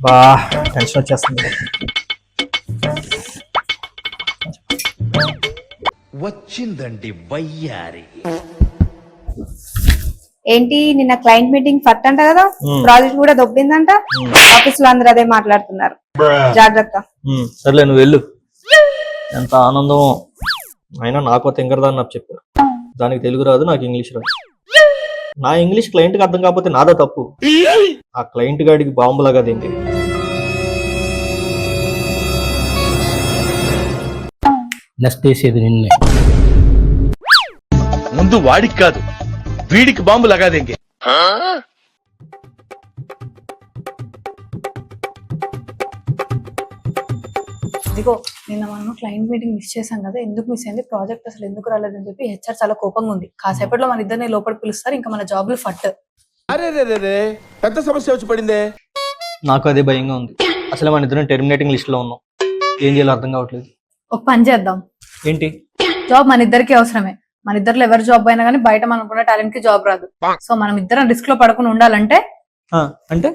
బా టెన్షన్ వచ్చేస్తుంది. వచ్చిందండి వయ్యారి. ఏంటి నిన్న క్లయింట్ మీటింగ్ ఫట్ అంట కదా? Hmm. ప్రాజెక్ట్ కూడా దొబ్బిందంట. ఆఫీస్లో అందరూ అదే మాట్లాడుతున్నారు. జాగ్రత్త. ఉమ్, సర్లే నువ్వు వెళ్ళు. ఎంత ఆనందం అయినా నాకు తింగరదా అని నాకు చెప్పారు దానికి తెలుగు రాదు నాకు ఇంగ్లీష్ రాదు. నా ఇంగ్లీష్ క్లయింట్కి అర్థం కాకపోతే నాదా తప్పు. ఆ క్లయింట్ గాడికి బాంబులాగా దిండి నెక్స్ట్ వేసేది నిన్నే. ముందు వాడికి కాదు వీడికి బాంబు లగాదేంగే. ఇదిగో నిన్న మనం క్లయింట్ మీటింగ్ మిస్ చేశాం కదా ఎందుకు మిస్ అయింది? ప్రాజెక్ట్ అసలు ఎందుకు రాలేదని చెప్పి హెచ్ఆర్ చాలా కోపంగా ఉంది. కాసేపట్లో మన ఇద్దరిని లోపలికి పిలుస్తారు ఇంకా మన జాబ్లు ఫట్. అరే రే రే రే పెద్ద సమస్య వచ్చి పడిందే? నాకు అదే భయంగా ఉంది. అసలు మన ఇద్దరం టెర్మినేటింగ్ లిస్ట్లో ఉన్నాం. ఏం చేయాలో అర్థం కావట్లేదు. ఒక పని చేద్దాం. ఏంటి? జాబ్ మన ఇద్దరికి అవసరమే. మన ఇద్దరు ఎవరి జాబ్ అయినా కానీ బయట మనం అనుకున్న టాలెంట్కి జాబ్ రాదు. సో మనం ఇద్దరం రిస్క్లో పడకుండా ఉండాలంటే అంటే?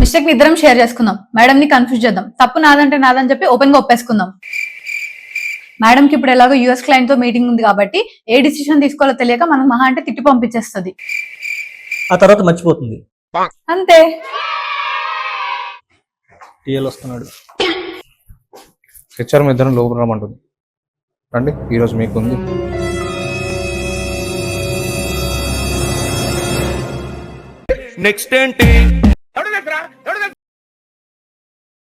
మిస్టేక్ని ఇద్దరం షేర్ చేసుకుందాం. మేడం ని కన్ఫ్యూజ్ చేద్దాం. తప్పు నాదంటే నాదని చెప్పి ఓపెన్గా ఒప్పేసుకుందాం. మేడం కి ఇప్పుడు ఎలాగో యూఎస్ క్లయింట్తో మీటింగ్ ఉంది కాబట్టి ఏ డిసిషన్ తీసుకోవాలో తెలియక మనం మహా అంటే తిట్టి పంపించేస్తుంది. ఆ తర్వాత మర్చిపోతుంది. అంతే. టీఎల్ వస్తున్నాడు. హెచ్ఆర్ మీ ఇద్దరం లోపల రమ్మంటుంది. రండి ఈరోజు మీకు ఉంది నెక్స్ట్ ఏంటి?